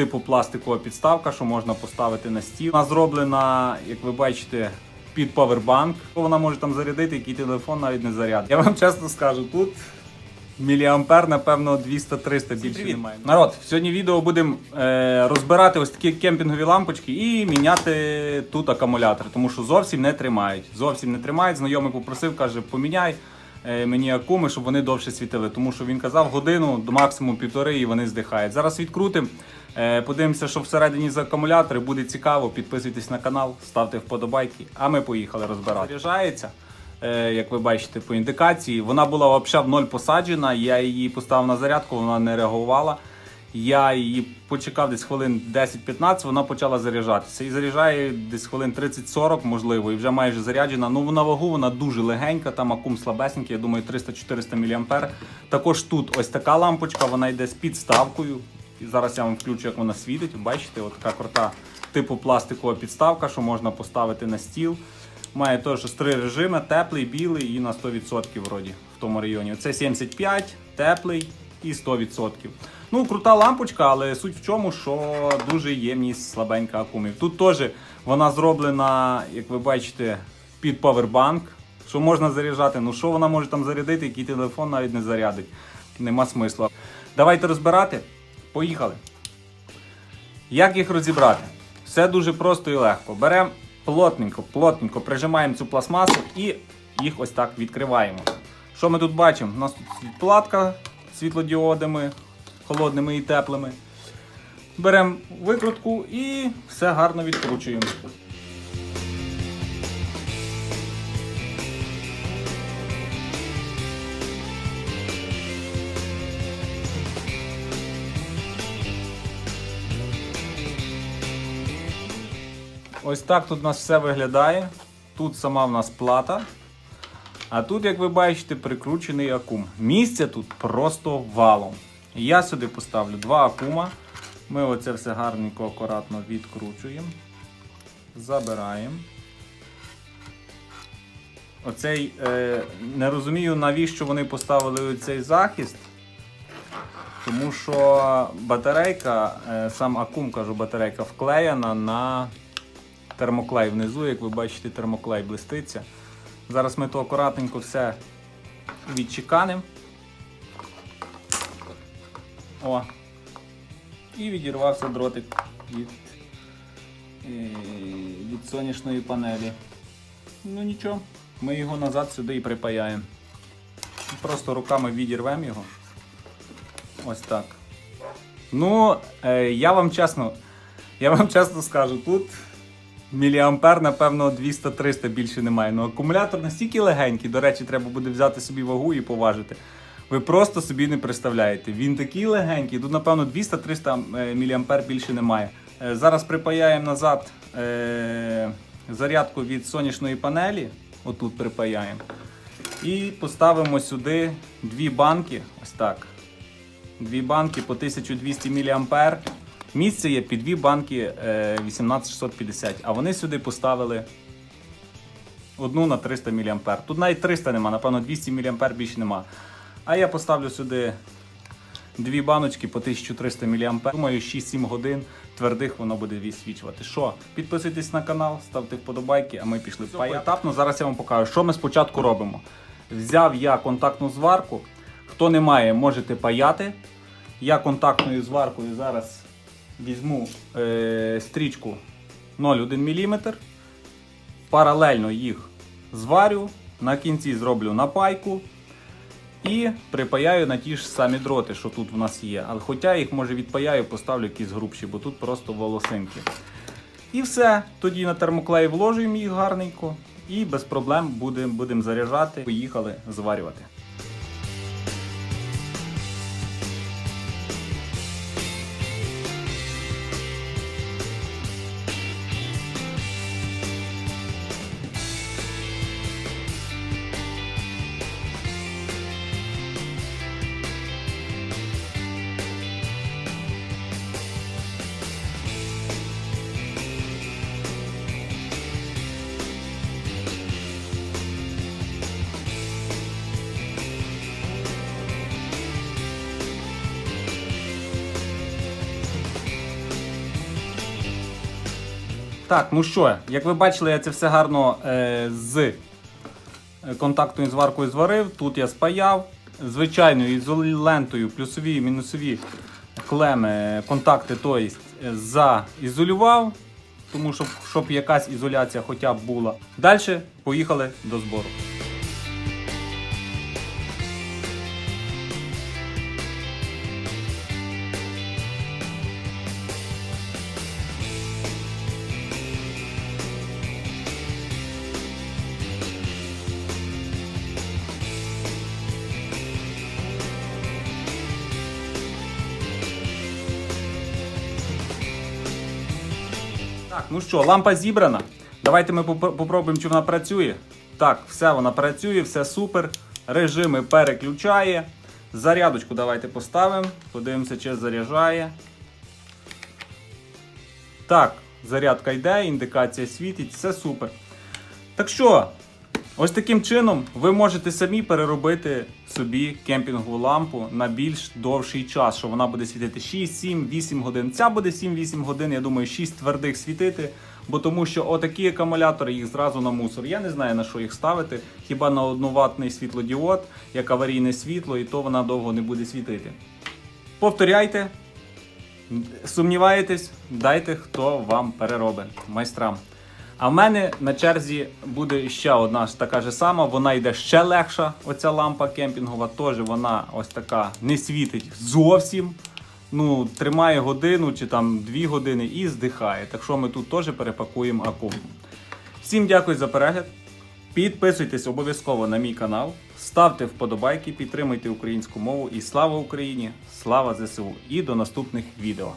типу пластикова підставка, що можна поставити на стіл. Вона зроблена, як ви бачите, під павербанк. Вона може там зарядити, який телефон навіть не зарядить. Я вам чесно скажу, тут міліампер, напевно, 200-300 більше немає. Народ, сьогодні відео будемо е, розбирати ось такі кемпінгові лампочки і міняти тут акумулятор, тому що зовсім не тримають. Зовсім не тримають. Знайомий попросив, каже, поміняй мені акуми, щоб вони довше світили. Тому що він казав годину до максимум півтори і вони здихають. Зараз відкрутимо. Е, подивимося, що всередині за акумулятори. Буде цікаво. Підписуйтесь на канал, ставте вподобайки. А ми поїхали розбирати. Заряджається. Е, як ви бачите по індикації, вона була взагалі в ноль посаджена. Я її поставив на зарядку, вона не реагувала. Я її почекав десь хвилин 10-15, вона почала заряджатися. І заряджає десь хвилин 30-40, можливо, і вже майже заряджена. Ну на вагу вона дуже легенька, там акум слабесенький, я думаю, 300-400 мА. Також тут ось така лампочка, вона йде з підставкою. І зараз я вам включу, як вона світить. Бачите, от така крута типу пластикова підставка, що можна поставити на стіл. Має теж три режими: теплий, білий і на 100% вроді в тому районі. Це 75, теплий і 100%. Ну, крута лампочка, але суть в чому, що дуже ємність слабенька акумів. Тут теж вона зроблена, як ви бачите, під павербанк, що можна заряджати. Ну що вона може там зарядити, який телефон навіть не зарядить. Нема смисла. Давайте розбирати. Поїхали. Як їх розібрати? Все дуже просто і легко. Беремо плотненько, плотненько прижимаємо цю пластмасу і їх ось так відкриваємо. Що ми тут бачимо? У нас тут платка світлодіодами, холодними і теплими. Беремо викрутку і все гарно відкручуємо. Ось так тут у нас все виглядає. Тут сама в нас плата. А тут, як ви бачите, прикручений акум. Місця тут просто валом. Я сюди поставлю два акума. Ми оце все гарненько, акуратно відкручуємо. Забираємо. Оцей е, не розумію, навіщо вони поставили цей захист. Тому що батарейка, е, сам акум, кажу, батарейка вклеєна на термоклей внизу, як ви бачите, термоклей блиститься. Зараз ми то акуратненько все відчеканимо. О. І відірвався дротик від, е, від сонячної панелі. Ну нічого, ми його назад сюди і припаяємо. Просто руками відірвемо його. Ось так. Ну, е, я вам чесно, я вам чесно скажу, тут міліампер, напевно, 200-300 більше немає. Ну, акумулятор настільки легенький, до речі, треба буде взяти собі вагу і поважити. Ви просто собі не представляєте. Він такий легенький, тут, напевно, 200-300 мА більше немає. Е, Зараз припаяємо назад е, зарядку від сонячної панелі. Отут припаяємо. І поставимо сюди дві банки. Ось так. Дві банки по 1200 мА. Місце є під дві банки е, 18650, а вони сюди поставили одну на 300 мА. Тут навіть 300 нема, напевно, 200 мА більше нема. А я поставлю сюди дві баночки по 1300 мА. Думаю, 6-7 годин твердих воно буде відсвічувати. Що? Підписуйтесь на канал, ставте вподобайки, а ми пішли поетапно. Зараз я вам покажу, що ми спочатку робимо. Взяв я контактну зварку. Хто не має, можете паяти. Я контактною зваркою зараз візьму е, стрічку 0,1 мм. Паралельно їх зварю, на кінці зроблю напайку і припаяю на ті ж самі дроти, що тут в нас є. Але хоча їх може відпаяю, поставлю якісь грубші, бо тут просто волосинки. І все. Тоді на термоклей вложуємо їх гарненько і без проблем будемо будем заряджати. Поїхали зварювати. Так, ну що, як ви бачили, я це все гарно е, з е, контактною зваркою зварив. Тут я спаяв. Звичайною ізолентою, плюсові і мінусові клеми, контакти, тобто заізолював, тому щоб, щоб якась ізоляція хоча б була. Далі поїхали до збору. Так, ну що, лампа зібрана. Давайте ми попро- попробуємо, чи вона працює. Так, все вона працює, все супер. Режими переключає. Зарядочку давайте поставимо. Подивимося, чи заряджає. Так, зарядка йде, індикація світить, все супер. Так що, ось таким чином ви можете самі переробити собі кемпінгову лампу на більш довший час, що вона буде світити 6, 7, 8 годин. Ця буде 7-8 годин, я думаю, 6 твердих світити. Бо тому що отакі акумулятори їх зразу на мусор. Я не знаю на що їх ставити. Хіба на одноватний світлодіод, як аварійне світло, і то вона довго не буде світити. Повторяйте, Сумніваєтесь, дайте хто вам переробить майстрам. А в мене на черзі буде ще одна ж така ж сама, вона йде ще легша. Оця лампа кемпінгова, теж вона ось така не світить зовсім. Ну, тримає годину чи там дві години і здихає. Так що ми тут теж перепакуємо акум. Всім дякую за перегляд. Підписуйтесь обов'язково на мій канал, ставте вподобайки, підтримуйте українську мову і слава Україні! Слава ЗСУ! І до наступних відео.